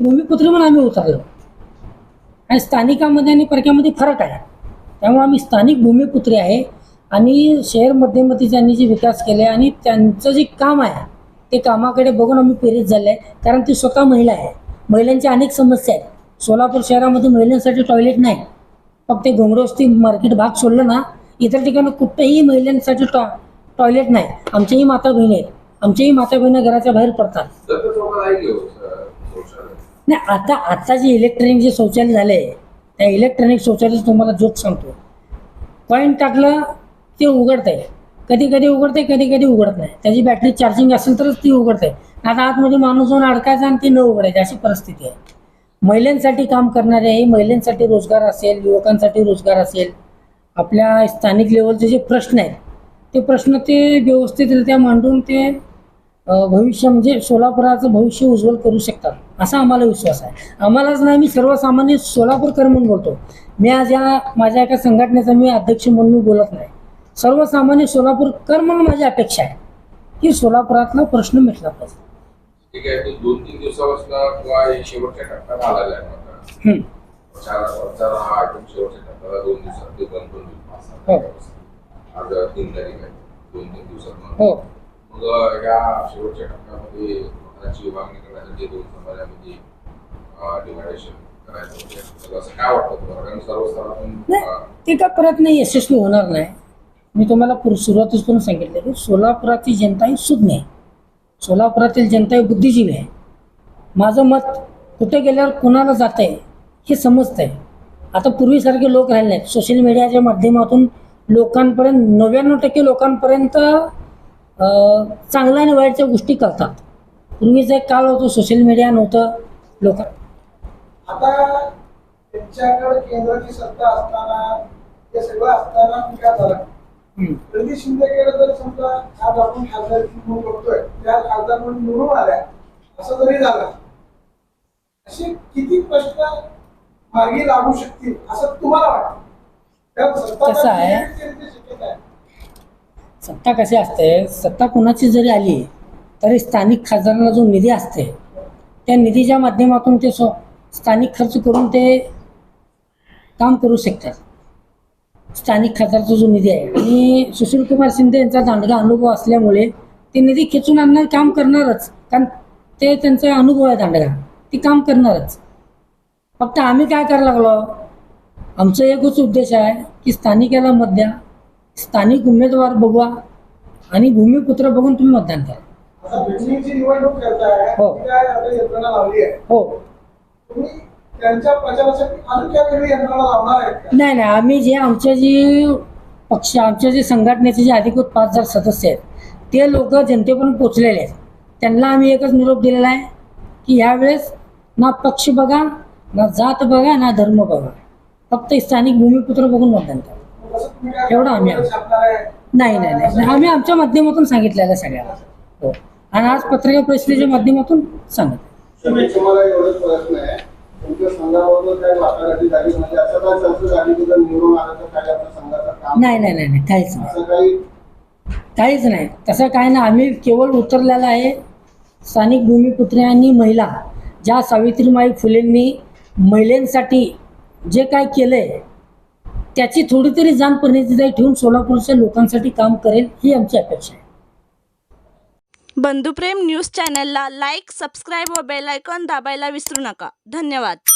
भूमिपुत्र म्हणून आम्ही उतरलो. आणि स्थानिकामध्ये आणि परक्यामध्ये फरक आहे. त्यामुळे आम्ही स्थानिक भूमिपुत्री आहे. आणि शहर मध्यमती ज्यांनी जे विकास केले आणि त्यांचं जे काम आहे ते कामाकडे बघून आम्ही प्रेरित झाले आहे कारण ती स्वतः महिला आहे. महिलांच्या अनेक समस्या आहेत. सोलापूर शहरामध्ये महिलांसाठी टॉयलेट नाही. फक्त घोंगडोस्ती मार्केट भाग सोडलं ना इतर ठिकाणी कुठेही महिलांसाठी टॉ टॉयलेट नाही. आमच्याही माता बहिणी आहेत. आमच्याही माता बहिणी घराच्या बाहेर पडतात तर चौकात आहे की हो, स- शौचालय नाही आता आता जे इलेक्ट्रॉनिक जे शौचालय झाले त्या इलेक्ट्रॉनिक शौचालय तुम्हाला जोक सांगतो. कॉईन टाकलं ते उघडत आहे कधी कधी उघडते कधी कधी उघडत नाही. त्याची बॅटरी चार्जिंग असेल तरच ती उघडते आता आतमध्ये माणूस जाऊन अडकायचा आणि ती न उघडायची अशी परिस्थिती आहे. महिलांसाठी काम करणारे हे महिलांसाठी रोजगार असेल युवकांसाठी रोजगार असेल आपल्या स्थानिक लेवलचे जे प्रश्न आहेत ते प्रश्न ते व्यवस्थितरित्या मांडून ते भविष्य म्हणजे सोलापुराचं भविष्य उज्ज्वल करू शकतात असा आम्हाला विश्वास आहे. आम्हालाच नाही मी सर्वसामान्य सोलापूरकर म्हणून बोलतो. मी आज या माझ्या एका संघटनेचा मी अध्यक्ष म्हणून मी बोलत नाही. सर्वसामान्य सोलापूरकर म्हणून माझी अपेक्षा आहे. की सोलापुरातला प्रश्न मिटला पाहिजे. ठीक आहे तो दोन तीन दिवसापासून किंवा शेवटच्या टप्प्यात आलेला आहे आता. हम्म. चार चार हा आयटम शेवटच्या टप्प्याला दोन दिवसात ते बंद पण होईल पाच. सहा आज तीन तारीख आहे. दोन तीन दिवसात मग या शेवटच्या टप्प्यामध्ये मतांची विभागणी करण्यासाठी दोन समाजामध्ये डिवायडेशन करायचं असं काय वाटतं तुम्हाला? कारण सर्व स्तरातून नाही ते का प्रयत्न यशस्वी होणार नाही. मी तुम्हाला पूर पण सांगितलं की सोलापुरातील जनता ही सुज्ञ आहे सोलापुरातील जनता ही बुद्धिजीवी आहे. माझं मत कुठे गेल्यावर कोणाला जात आहे हे समजतं आहे आता पूर्वीसारखे लोक राहिले नाहीत. सोशल मीडियाच्या माध्यमातून लोकांपर्यंत नव्याण्णव टक्के लोकांपर्यंत चांगल्या आणि वाईटच्या गोष्टी करतात. पूर्वीचा एक काळ होतो सोशल मीडिया नव्हतं. लोक आता त्यांच्याकडे केंद्राची सत्ता असताना हे सगळं असताना मी काय झालं. रणजित शिंदेकडे जर समजा आज आपण खासदार म्हणून बघतोय त्या खासदार म्हणून निवडून आल्या असं जरी झालं असे किती प्रश्न मार्गी लागू शकतील असं तुम्हाला वाटतं? कसं आहे? सत्ता कशी असते? सत्ता कुणाची जरी आली तरी स्थानिक खासदारांना जो निधी असते त्या निधीच्या माध्यमातून ते स्व स्थानिक खर्च करून ते काम करू शकतात. स्थानिक खासदारचा जो निधी आहे. आणि सुशील कुमार शिंदे यांचा दांडगा अनुभव असल्यामुळे ते निधी खेचून आणणार काम करणारच. कारण ते त्यांचा अनुभव आहे दांडगा. ते काम करणारच. फक्त आम्ही काय करायला लागलो? आमचा एकच उद्देश आहे की स्थानिकाला मत द्या. स्थानिक उमेदवार बघवा आणि भूमिपुत्र बघून तुम्ही मतदान करा. निवडणूक करताय हो. ती काय आता यंत्रणा लावली आहे? हो. तुम्ही त्यांच्या प्रचारासाठी अजून काय वेगळी यंत्रणा लावणार आहेत का? नाही नाही आम्ही जे आमच्या जे पक्ष आमच्या जे संघटनेचे जे अधिकृत पाच हजार सदस्य आहेत ते लोक जनतेपर्यंत पोचलेले आहेत. त्यांना आम्ही एकच निरोप दिलेला आहे की ह्यावेळेस ना पक्ष बघा ना जात बघा ना धर्म बघा. फक्त स्थानिक भूमिपुत्र बघून मतदान करा. एवढं आम्ही नाही नाही नाही. आम्ही आमच्या माध्यमातून सांगितलेलं आहे सगळ्यांना हो. आणि आज पत्रकार परिषदेच्या माध्यमातून सांगत म्हणजे नाही नाही नाही नाही. काहीच नाही. काहीच नाही. तसं काय नाही. आम्ही केवळ उतरलेलं आहे स्थानिक भूमिपुत्री आणि महिला. ज्या सावित्रीमाई फुलेंनी महिलांसाठी जे काय केलं आहे त्याची थोडी तरी जाण परिणिती ठेवून सोलापूरच्या लोकांसाठी काम करेल ही आमची अपेक्षा आहे. बंधुप्रेम न्यूज चॅनलला लाईक सबस्क्राईब व बेल आयकॉन दाबायला विसरू नका. धन्यवाद.